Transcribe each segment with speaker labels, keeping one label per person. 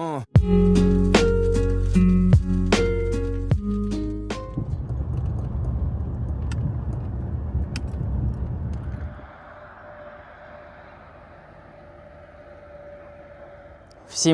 Speaker 1: Всім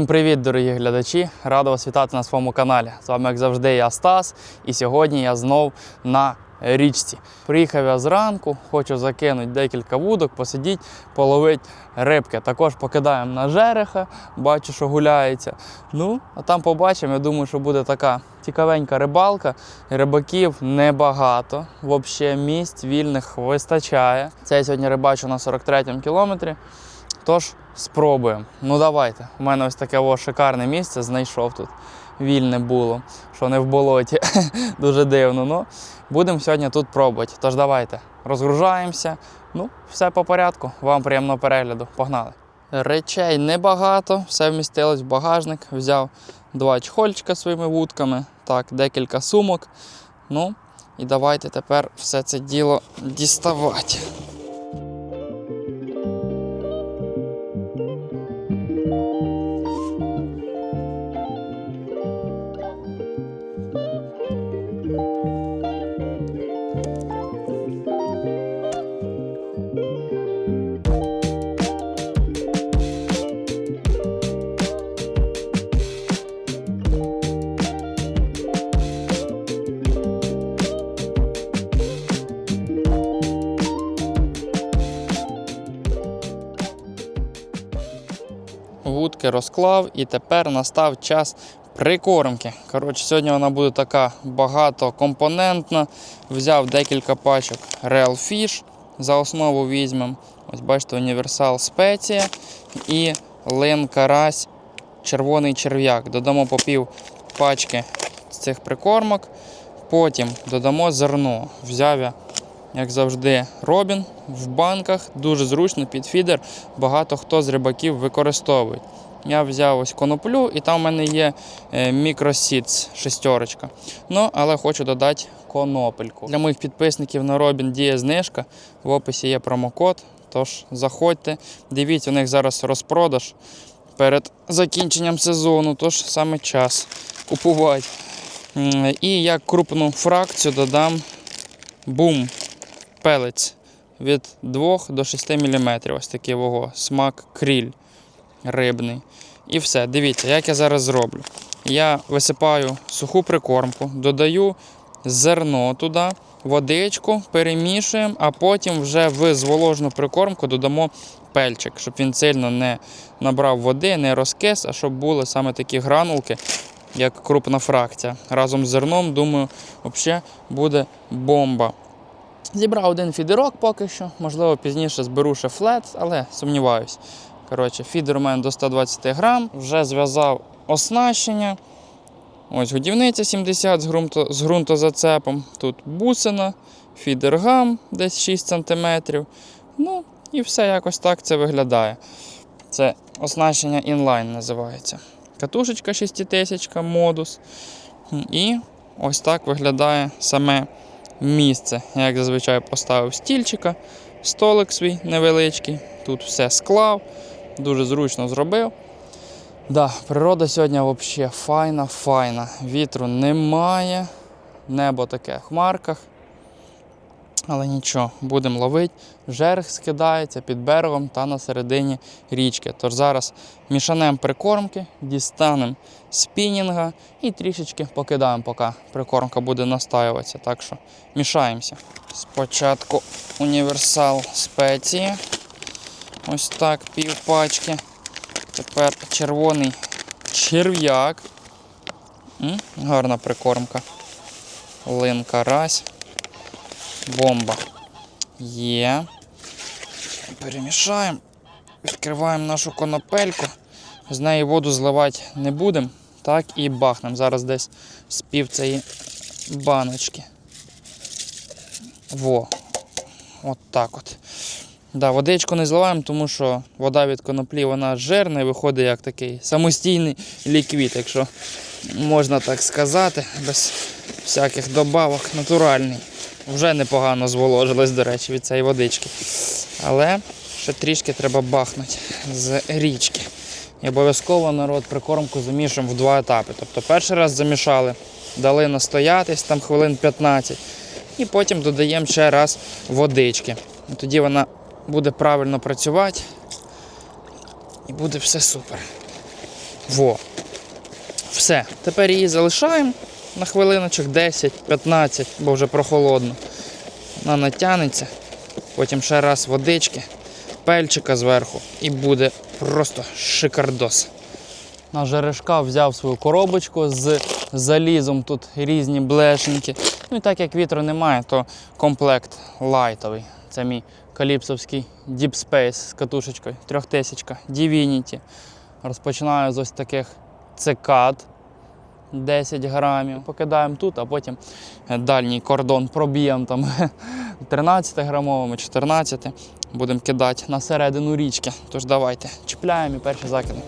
Speaker 1: привіт, дорогі глядачі! Радий вас вітати на своєму каналі. З вами, як завжди, я Стас, і сьогодні я знов на річці. Приїхав я зранку, хочу закинути декілька вудок, посидіти, половити рибки. Також покидаємо на жереха, бачу, що гуляється. Ну, а там побачимо. Я думаю, що буде така цікавенька рибалка. Рибаків небагато. Взагалі місць вільних вистачає. Це я сьогодні рибачу на 43-му кілометрі. Тож спробуємо. Ну давайте. У мене ось таке о, шикарне місце знайшов тут. Вільне було, що не в болоті. Дуже дивно. Ну, будемо сьогодні тут пробувати. Тож давайте розгружаємося. Ну, все по порядку. Вам приємного перегляду. Погнали. Речей небагато, все вмістилось в багажник. Взяв два чхольчика своїми вудками, так, декілька сумок. Ну, і давайте тепер все це діло діставати. Вудки розклав, і тепер настав час прикормки. Коротше, сьогодні вона буде така багатокомпонентна. Взяв декілька пачок Real Fish. За основу візьмемо. Ось бачите, універсал спеція і лин карась, червоний черв'як. Додамо по пів пачки з цих прикормок. Потім додамо зерно. Взяв я, як завжди, робін в банках. Дуже зручно під фідер. Багато хто з рибаків використовує. Я взяв ось коноплю, і там в мене є е, мікросіц шестерочка. Ну, але хочу додати конопельку. Для моїх підписників на Робін діє знижка. В описі є промокод. Тож заходьте, дивіться, у них зараз розпродаж перед закінченням сезону, тож саме час купувати. І як крупну фракцію додам бум пелець від 2 до 6 мм. Ось такий вого, смак кріль рибний. І все. Дивіться, як я зараз зроблю. Я висипаю суху прикормку, додаю зерно туди, водичку, перемішуємо, а потім вже в зволожену прикормку додамо пельчик, щоб він сильно не набрав води, не розкис, а щоб були саме такі гранулки, як крупна фракція. Разом з зерном, думаю, взагалі буде бомба. Зібрав один фідерок поки що, можливо, пізніше зберу ще флет, але сумніваюсь. Коротше, фідер у мене до 120 грам, вже зв'язав оснащення. Ось годівниця 70 з, ґрунто, з ґрунтозацепом. Тут бусина, фідер гам десь 6 см. Ну, і все якось так це виглядає. Це оснащення інлайн називається. Катушечка 6000 модус. І ось так виглядає саме місце. Я, як зазвичай поставив стільчика, столик свій невеличкий. Тут все склав, дуже зручно зробив. Да, природа сьогодні взагалі файна, файна. Вітру немає, небо таке в хмарках. Але нічого, будемо ловити. Жерх скидається під берегом та на середині річки. Тож зараз мішанемо прикормки, дістанемо спінінга і трішечки покидаємо, поки прикормка буде настаюватися. Так що мішаємося. Спочатку універсал спеції. Ось так, пів пачки. Тепер червоний черв'як. Гарна прикормка. Лин карась. Бомба. Є. Перемішаємо. Відкриваємо нашу конопельку. З неї воду зливати не будемо. Так і бахнемо. Зараз десь з пів цієї баночки. Во. От так от. Да, водичку не зливаємо, тому що вода від коноплі вона жирна і виходить як такий самостійний ліквід, якщо можна так сказати, без всяких добавок, натуральний. Вже непогано зволожилось, до речі, від цієї водички. Але ще трішки треба бахнути з річки. І обов'язково народ прикормку замішуємо в два етапи. Тобто перший раз замішали, дали настоятись там хвилин 15, і потім додаємо ще раз водички. І тоді вона буде правильно працювати і буде все супер. Во. Все. Тепер її залишаємо на хвилиночок 10-15, бо вже прохолодно. Вона натягнеться. Потім ще раз водички, пельчика зверху і буде просто шикардос. На жерешка взяв свою коробочку з залізом, тут різні блешеньки. Ну і так як вітру немає, то комплект лайтовий. Це мій каліпсовський Deep Space з катушечкою, трьохтисячка, Divinity. Розпочинаю з ось таких цикад 10 грамів. Покидаємо тут, а потім дальній кордон проб'ємо там 13 грамовими, 14. Будемо кидати на середину річки. Тож давайте чіпляємо і перші закиди.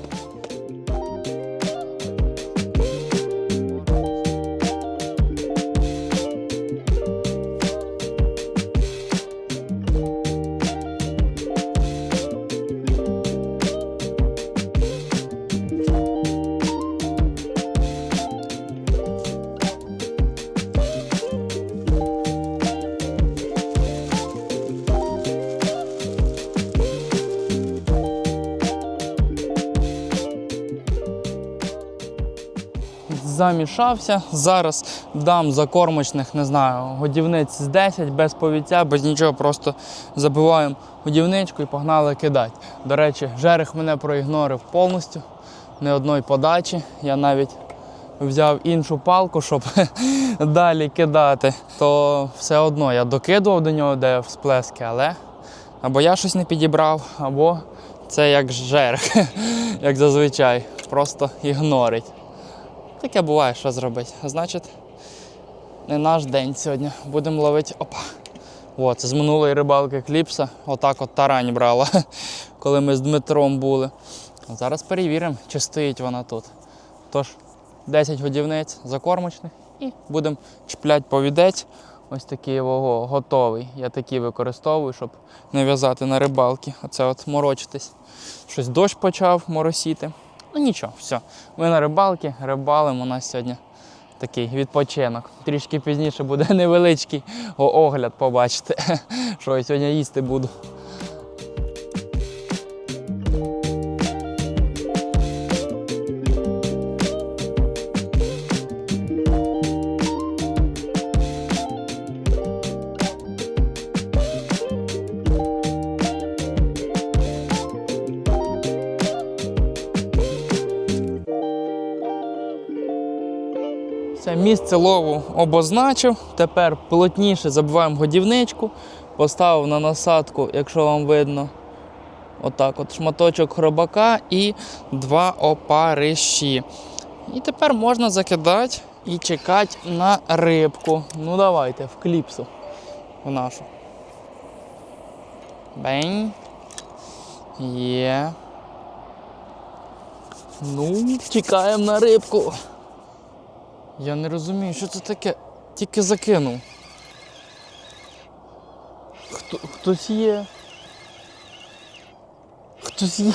Speaker 1: Замішався. Зараз дам закормочних, не знаю, годівниць з 10 без повіття, без нічого, просто забиваємо годівничку і погнали кидати. До речі, жерех мене проігнорив повністю, не одної подачі. Я навіть взяв іншу палку, щоб далі кидати. То все одно я докидував до нього, де всплески, але або я щось не підібрав, або це як жерех, як зазвичай, просто ігнорить. Таке буває, що зробити. Значить, не наш день сьогодні. Будемо ловити. Опа. О, це з минулої рибалки кліпса. Отак от тарань брала, коли ми з Дмитром були. Зараз перевіримо, чи стоїть вона тут. Тож, 10 годівниць закормочних і будемо чіпляти повідець. Ось такий його готовий. Я такий використовую, щоб не в'язати на рибалки. Оце от морочитись. Щось дощ почав моросіти. Ну нічого, все. Ми на рибалки, рибалимо у нас сьогодні такий відпочинок. Трішки пізніше буде невеличкий огляд, побачите, що я сьогодні їсти буду. Все, місце лову обозначив. Тепер плотніше забиваємо годівничку, поставив на насадку, якщо вам видно, отак от шматочок хробака і два опариші. І тепер можна закидати і чекати на рибку. Ну давайте, в кліпсу в нашу. Бень. Є. Ну, чекаємо на рибку. Я не розумію, що це таке. Тільки закинув. Хто, хтось є. Хтось є.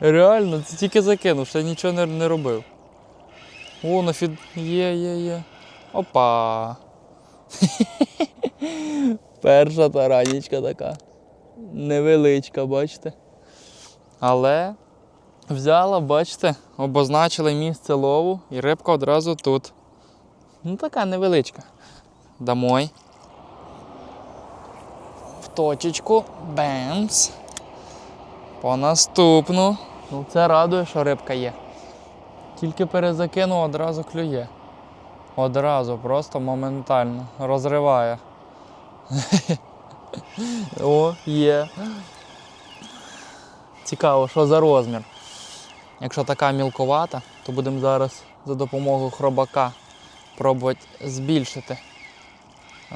Speaker 1: Реально, це тільки закинув, ще нічого не, не робив. О, нафід. Є, є, є. Опа. Перша таранічка така. Невеличка, бачите. Але Взяла, бачите, обозначили місце лову і рибка одразу тут. Ну така невеличка. Домой. В точечку. Бемс. По наступну. Ну це радує, що рибка є. Тільки перезакинув, одразу клює. Одразу, просто моментально. Розриває. О, є. Цікаво, що за розмір. Якщо така мілковата, то будемо зараз за допомогою хробака пробувати збільшити.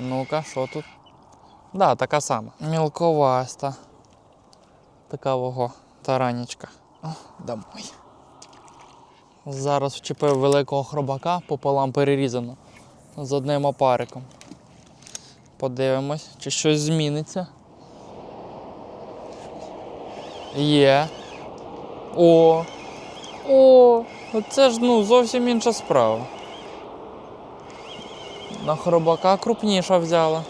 Speaker 1: Ну-ка, що тут? Да, така сама. Мілковаста. Така вого таранічка. Домой. Зараз вчепив великого хробака пополам перерізано з одним опариком. Подивимось, чи щось зміниться. Є. О! О! Оце ж ну зовсім інша справа. На хробака крупніша взяла.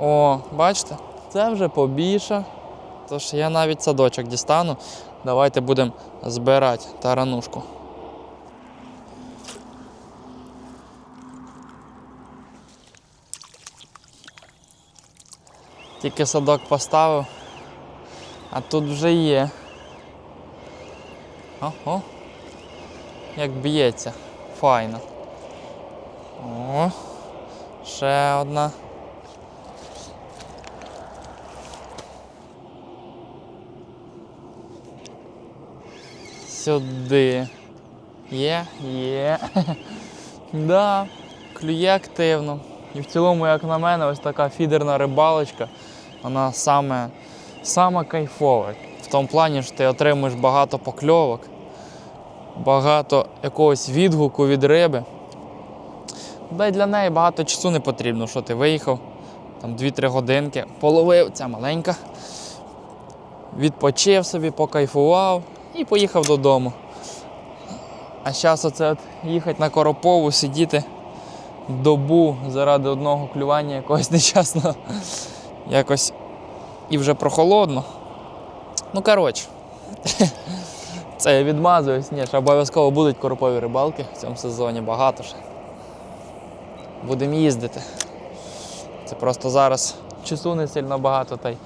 Speaker 1: О, бачите? Це вже побільше. Тож я навіть садочок дістану. Давайте будемо збирати таранушку. Тільки садок поставив, а тут вже є. Ого. Як б'ється. Файно. О, ще одна. Сюди. Є, є. да, клює активно. І в цілому, як на мене, ось така фідерна рибалочка, вона саме, саме кайфова. Тому плані, що ти отримуєш багато покльовок, багато якогось відгуку від риби. Да й для неї багато часу не потрібно, що ти виїхав, там 2-3 годинки, половив, ця маленька, відпочив собі, покайфував і поїхав додому. А зараз оце от їхати на Коропову, сидіти добу заради одного клювання якогось нещасного. Якось і вже прохолодно. Ну, коротше, це я відмазуюсь. Ні, ще обов'язково будуть коропові рибалки в цьому сезоні, багато ще. Будемо їздити. Це просто зараз часу не сильно багато, та й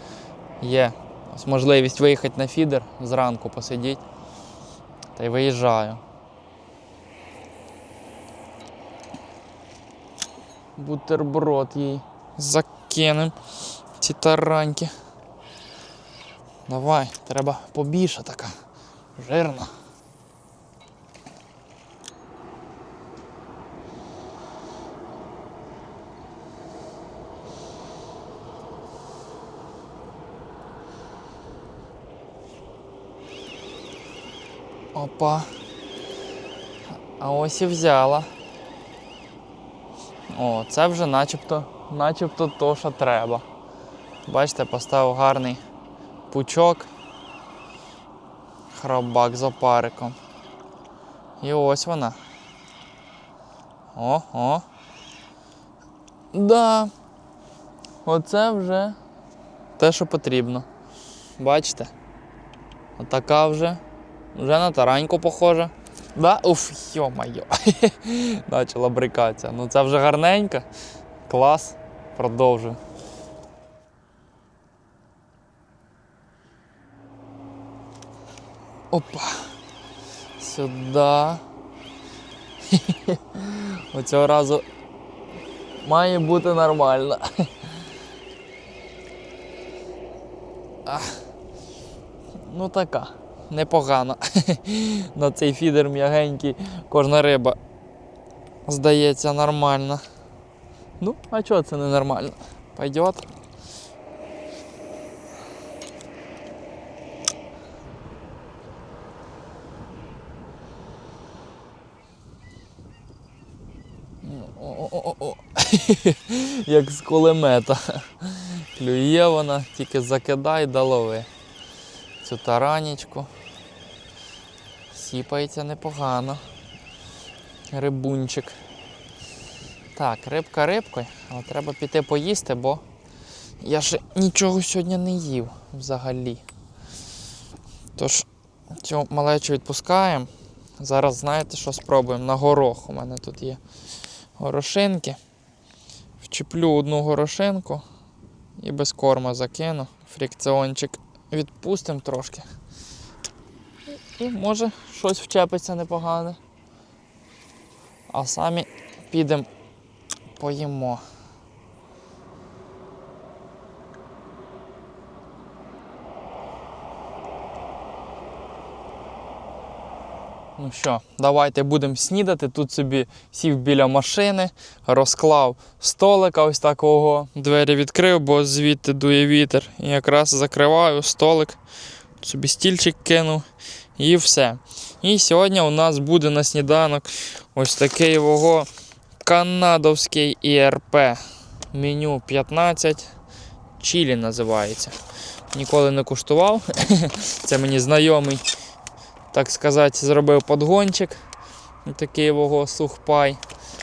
Speaker 1: є ось можливість виїхати на фідер зранку посидіти. Та й виїжджаю. Бутерброд їй закинем ці тараньки. Давай, треба побільше така. Жирна. Опа. А ось і взяла. О, це вже начебто, начебто то, що треба. Бачите, поставив гарний пучок. Хробак з опариком. І ось вона. О, о. Да. Оце вже те, що потрібно. Бачите? Отака вже. Вже на тараньку похожа. Да? Уф, йо-майо. Почала брикатися. Ну це вже гарненько. Клас. Продовжую. Опа. Сюди. Оцього разу має бути нормально. Ну така, непогана. На цей фідер м'ягенький, кожна риба здається нормальна. Ну, а чого це не нормально? Пойдет. Як з кулемета. Клює вона, тільки закидай да лови. Цю таранічку. Сіпається непогано. Рибунчик. Так, рибка рибкою, але треба піти поїсти, бо я ще нічого сьогодні не їв взагалі. Тож, цю малечу відпускаємо. Зараз знаєте, що спробуємо? На горох у мене тут є горошинки. Вчеплю одну горошинку і без корма закину. Фрікціончик відпустимо трошки. І може щось вчепиться непогане. А самі підемо поїмо. Ну що, давайте будемо снідати. Тут собі сів біля машини, розклав столика ось такого. Двері відкрив, бо звідти дує вітер. І якраз закриваю столик, собі стільчик кинув і все. І сьогодні у нас буде на сніданок ось такий його канадовський ІРП. Меню 15. Чілі називається. Ніколи не куштував. Це мені знайомий, так сказати, зробив подгончик. Такий його сухпай.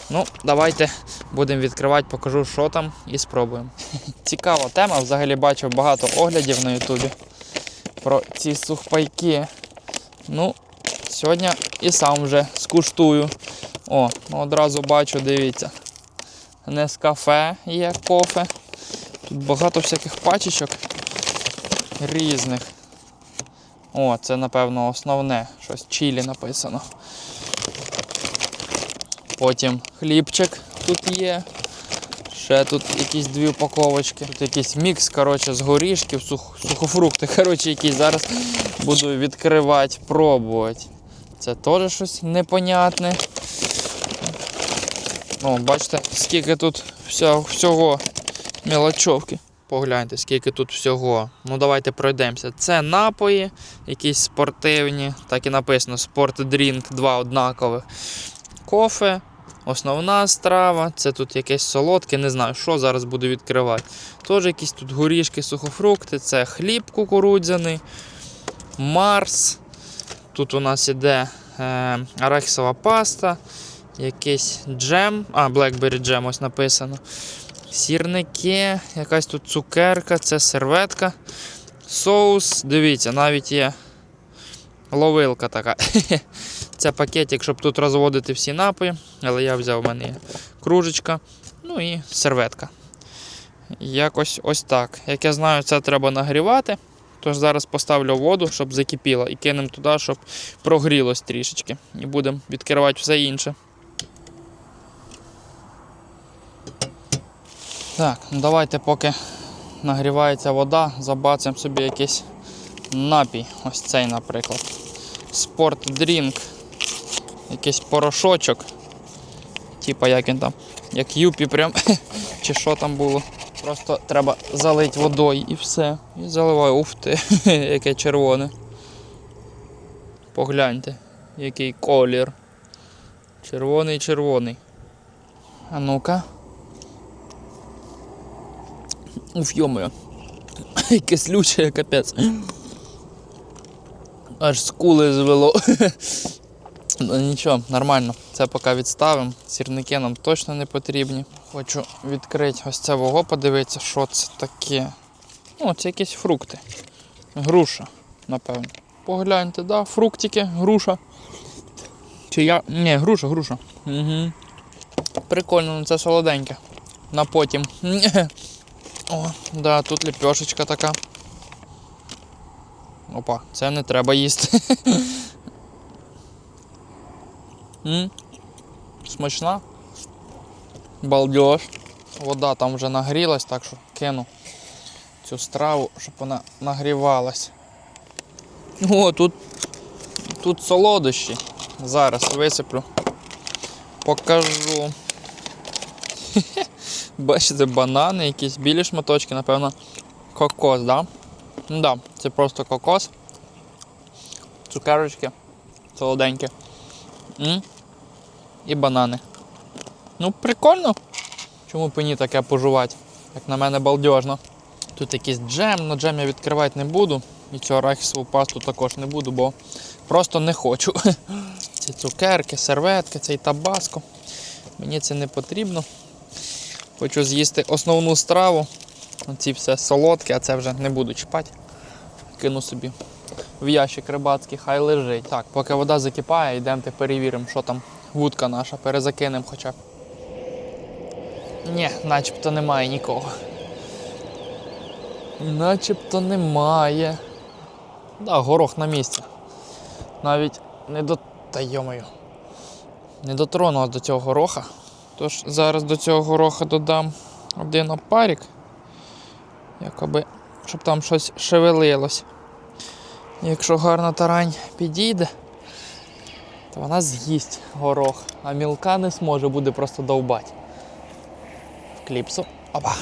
Speaker 1: Ну, давайте будемо відкривати, покажу, що там, і спробуємо. Цікава тема. Взагалі бачив багато оглядів на Ютубі про ці сухпайки. Ну, сьогодні і сам вже скуштую. О, ну одразу бачу, дивіться. Не з кафе є кофе. Тут багато всяких пачечок різних. О, це, напевно, основне. Щось чилі написано. Потім хлібчик тут є. Ще тут якісь дві упаковочки. Тут якийсь мікс, коротше, з горішків, сух, сухофрукти, коротше, які зараз буду відкривати, пробувати. Це теж щось непонятне. О, бачите, скільки тут всього, мелочовки. Погляньте, скільки тут всього. Ну давайте пройдемося. Це напої, якісь спортивні, так і написано спортдрінк, два однакових. Кофе, основна страва, це тут якесь солодке, не знаю, що зараз буду відкривати. Теж якісь тут горішки, сухофрукти, це хліб кукурудзяний, Марс. Тут у нас іде е, арахісова паста, якийсь джем, а, Blackberry джем ось написано. Сірники, якась тут цукерка, це серветка, соус. Дивіться, навіть є ловилка така. Це пакетик, щоб тут розводити всі напої. Але я взяв у мене є кружечка, ну і серветка. Якось ось так. Як я знаю, це треба нагрівати. Тож зараз поставлю воду, щоб закипіло, і кинемо туди, щоб прогрілось трішечки. І будемо відкривати все інше. Так, ну давайте, поки нагрівається вода, забацемо собі якийсь напій. Ось цей, наприклад. Спортдрінк. Якийсь порошочок. Типа як він там, як юпі прям. Чи що там було. Просто треба залити водою і все. І заливаю. Уф ти, яке червоне. Погляньте, який колір. Червоний, червоний. А ну-ка. Уф, йомою. Кислюче, капець. Аж скули звело. Ну нічого, нормально. Це поки відставимо. Сірники нам точно не потрібні. Хочу відкрити ось це вого, подивитися, що це таке. Ну, це якісь фрукти. Груша, напевно. Погляньте, да, фруктики, груша. Чи я. Ні, груша, груша. Угу. Прикольно, ну це солоденьке. На потім. О, да, тут ліпешечка така. Опа, це не треба їсти. М? Смачна. Балдеж. Вода там вже нагрілась, так що кину цю страву, щоб вона нагрівалась. О, тут, тут солодощі. Зараз висиплю. Покажу. Бачите, банани, якісь білі шматочки, напевно, кокос, да? Ну да, це просто кокос. Цукерочки солоденькі. М? І банани. Ну, прикольно. Чому б і ні таке пожувати? Як на мене балдежно. Тут якийсь джем, але джем я відкривати не буду. І цю арахісову пасту також не буду, бо просто не хочу. Ці цукерки, серветки, цей табаско. Мені це не потрібно. Хочу з'їсти основну страву. Оці все солодке, а це вже не буду чіпати. Кину собі в ящик рибацький, хай лежить. Так, поки вода закипає, йдемо перевіримо, що там вудка наша, перезакинемо хоча б. Ні, начебто немає нікого. Начебто немає. Да, горох на місці. Навіть не до. Та йомою. Не дотронула до цього гороха. Тож зараз до цього гороха додам один опарик. Якоби, щоб там щось шевелилось. Якщо гарна тарань підійде, то вона з'їсть горох, а мілка не зможе, буде просто довбати. В кліпсу. Опа.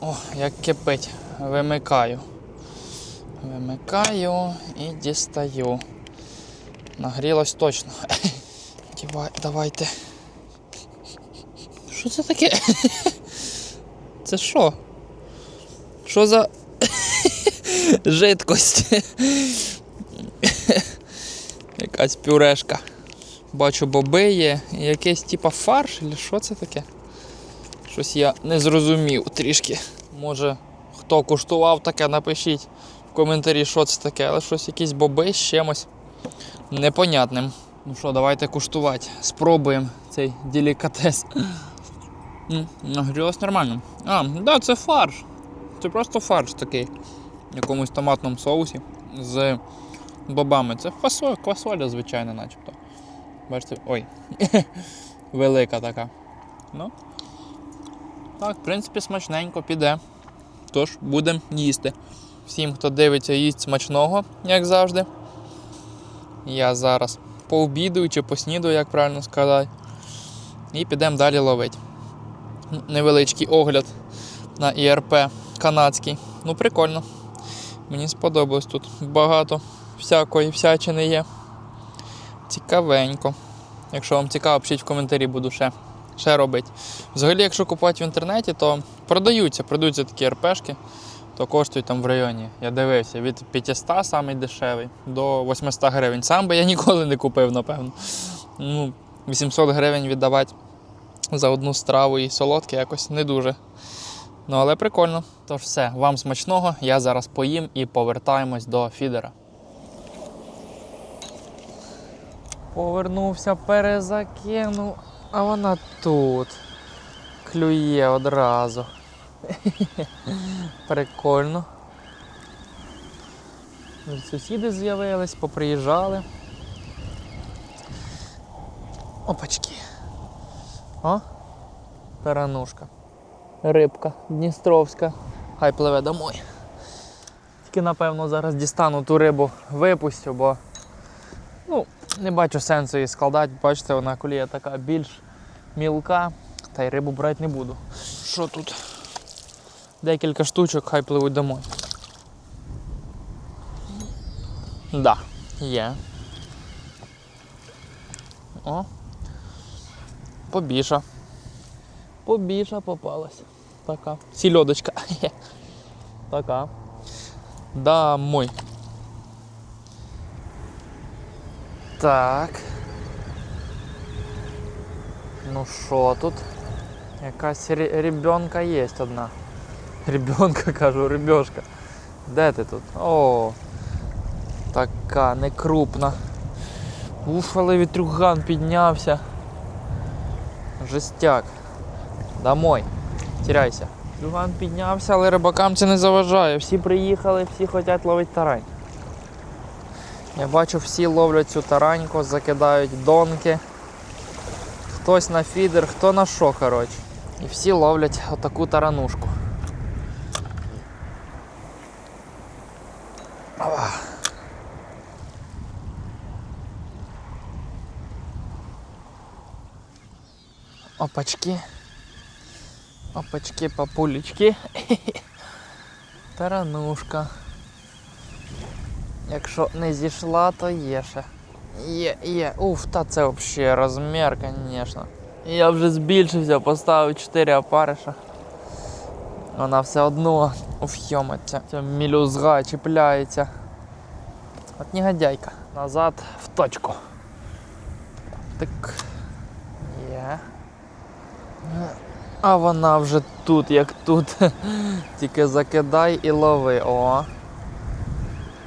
Speaker 1: О, як кипить. Вимикаю. Вимикаю і дістаю. Нагрілось точно. Давайте. Що це таке? Це що? Що за жидкость? Якась пюрешка. Бачу, боби є, якийсь типа фарш, чи що це таке? Щось я не зрозумів трішки. Може, хто куштував таке, напишіть в коментарі, що це таке, але щось якісь боби з чимось непонятним. Ну що, давайте куштувати. Спробуємо цей делікатес. Нагрілось нормально. А, да, це фарш. Це просто фарш такий. В якомусь томатному соусі з бобами. Це фасоль, квасоля, звичайно, начебто. Бачите, ой. Велика така. Ну. Так, в принципі, смачненько піде. Тож будемо їсти. Всім, хто дивиться, їсть смачного, як завжди. Я зараз пообідаю чи поснідаю, як правильно сказати. І підемо далі ловити. Невеличкий огляд на ІРП канадський. Ну, прикольно. Мені сподобалось тут багато всякої всячини є. Цікавенько. Якщо вам цікаво, пишіть в коментарі, буду ще, ще робити. Взагалі, якщо купувати в інтернеті, то продаються, продаються такі РПшки, то коштують там в районі. Я дивився, від 500 самий дешевий до 800 гривень. Сам би я ніколи не купив, напевно. Ну, 800 гривень віддавати за одну страву і солодке якось не дуже. Ну, але прикольно. Тож все, вам смачного, я зараз поїм і повертаємось до фідера. Повернувся, перезакинув, а вона тут. Клює одразу. Прикольно. Сусіди з'явились, поприїжджали. Опачки. О, таранушка. Рибка Дністровська. Хай пливе домой. Тільки, напевно, зараз дістану ту рибу, випустю, бо ну, не бачу сенсу її складати. Бачите, вона колія така більш мілка, та й рибу брати не буду. Що тут? Декілька штучок, хай пливуть домой. Да, є. О. Побіша. Побіша попалась. Така. Сільодочка. Така. Домой. Так. Ну що тут? Якась ребенка є одна. Ребенка кажу, ребешка. Де ти тут? О, така некрупна. Уф, але вітрюган піднявся. Жестяк. Домой. Тіряйся. Вітрюган піднявся, але рибакам це не заважає. Всі приїхали, всі хочуть ловити тарань. Я бачу, всі ловлять цю тараньку, закидають донки. Хтось на фідер, хто на що, коротше. І всі ловлять отаку таранушку. Опачки. Опачки, папулечки. Таранушка. Якщо не зійшла, то є ще. Є, є. Уф, та це взагалі розмір, звісно. Я вже збільшився, поставив 4 опариша. Вона все одно вхьомиться. Ця мілюзга чіпляється. От негодяйка. Назад в точку. Так. А вона вже тут, як тут. Тільки закидай і лови. О.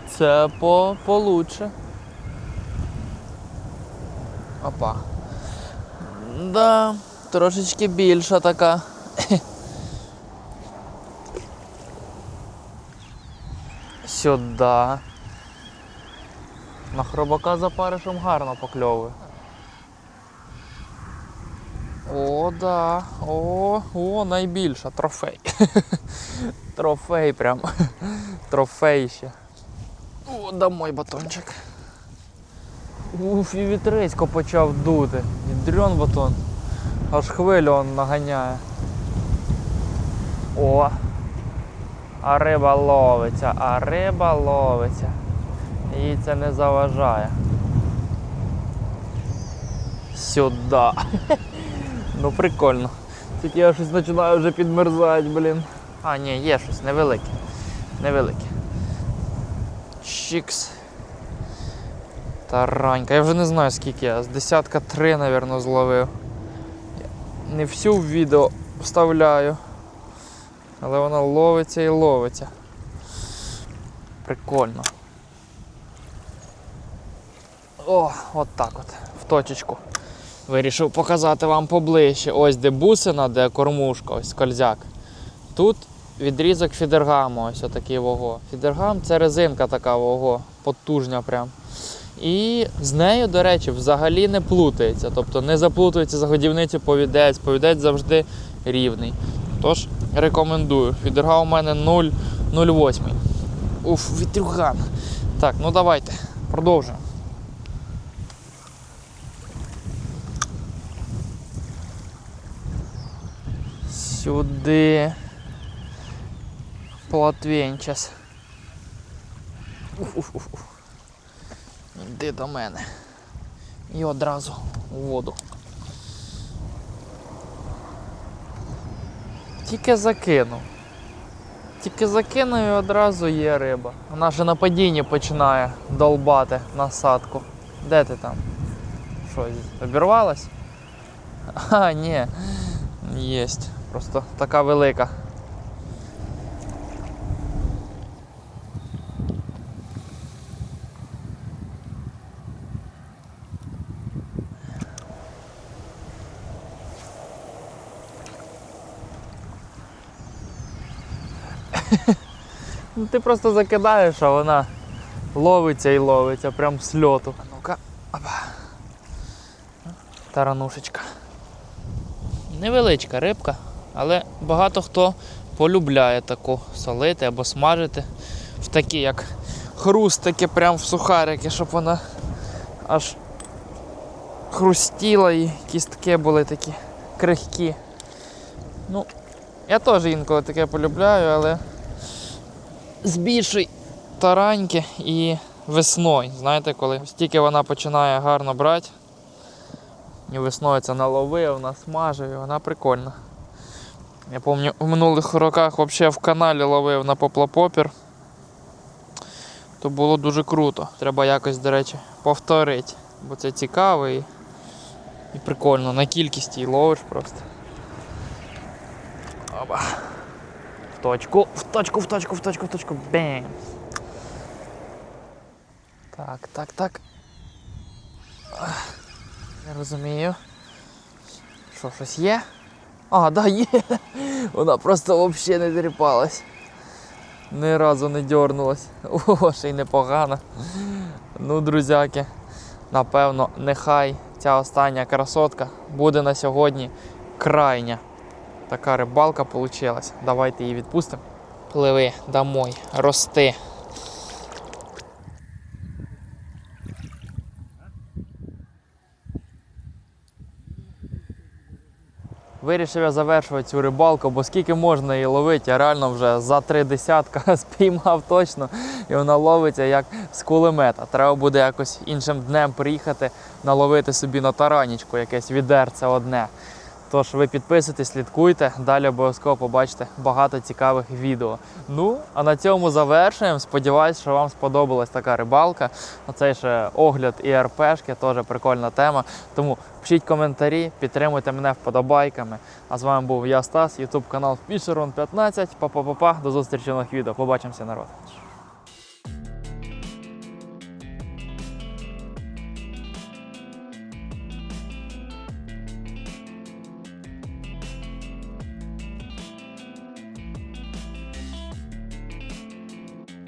Speaker 1: Це по получше. Опа. Да, трошечки більша така. Сюди. На хробака за паришем гарно покльовує. О, да. О, о, найбільша трофей. Трофей прям. Трофей ще. О, домой батончик. Уф, і вітрисько почав дути. І дрьон батон. Аж хвилю он наганяє. О! А риба ловиться, а риба ловиться. Їй це не заважає. Сюди. Ну прикольно. Тільки я щось починаю вже підмерзати, блін. А, ні, є щось невелике. Невелике. Чікс. Таранька. Я вже не знаю скільки я. З десятка три, мабуть, зловив. Не всю в відео вставляю. Але вона ловиться і ловиться. Прикольно. О, от так от. В точечку. Вирішив показати вам поближче. Ось де бусина, де кормушка, ось скользяк. Тут відрізок фідергаму, ось отакий вого. Фідергам це резинка така вого, потужня прям. І з нею, до речі, взагалі не плутається. Тобто не заплутується за годівницю повідець. Повідець завжди рівний. Тож рекомендую. Фідергам у мене 0,08. Уф, вітрюган. Так, ну давайте, продовжуємо. Сюди. Платвень час. Іди до мене. І одразу у воду. Тільки закинув. Тільки закинув і одразу є риба. Вона вже на падінні починає долбати насадку. Де ти там? Що, обірвалась? А, ні. Єсть. Просто така велика. Ну ти просто закидаєш, а вона ловиться і ловиться прям з льоту. А ну-ка. Опа. Таранушечка. Невеличка рибка, але багато хто полюбляє таку солити або смажити в такі, як хрустики, прям в сухарики, щоб вона аж хрустіла і кістки були такі крихкі. Ну, я теж інколи таке полюбляю, але з більшої тараньки і весною. Знаєте, коли стільки вона починає гарно брати. І весною це наловив, насмажив, вона прикольна. Я пам'ятаю, в минулих роках взагалі в каналі ловив на поплапопір. То було дуже круто. Треба якось, до речі, повторити. Бо це цікаво і, і прикольно. На кількість її ловиш просто. Опа. В точку, в точку, в точку, в точку, в точку. Бем. Так, так, так. Не розумію. Що, щось є? А, да, є. Вона просто взагалі не тріпалась. Ні разу не дьорнулась. О, ще й непогано. Ну, друзяки, напевно, нехай ця остання красотка буде на сьогодні крайня. Така рибалка вийшла. Давайте її відпустимо. Пливи домой, рости. Вирішив я завершувати цю рибалку, бо скільки можна її ловити, я реально вже за три десятка спіймав точно, і вона ловиться як з кулемета. Треба буде якось іншим днем приїхати, наловити собі на таранічку якесь відерце одне. Тож ви підписуйтесь, слідкуйте, далі обов'язково побачите багато цікавих відео. Ну, а на цьому завершуємо. Сподіваюсь, що вам сподобалась така рибалка. Оцей ще огляд і РПшки, теж прикольна тема. Тому пишіть коментарі, підтримуйте мене вподобайками. А з вами був я, Стас, YouTube канал Fisheron 15. Па-па-па-па, до зустрічі в нових відео. Побачимося, народ.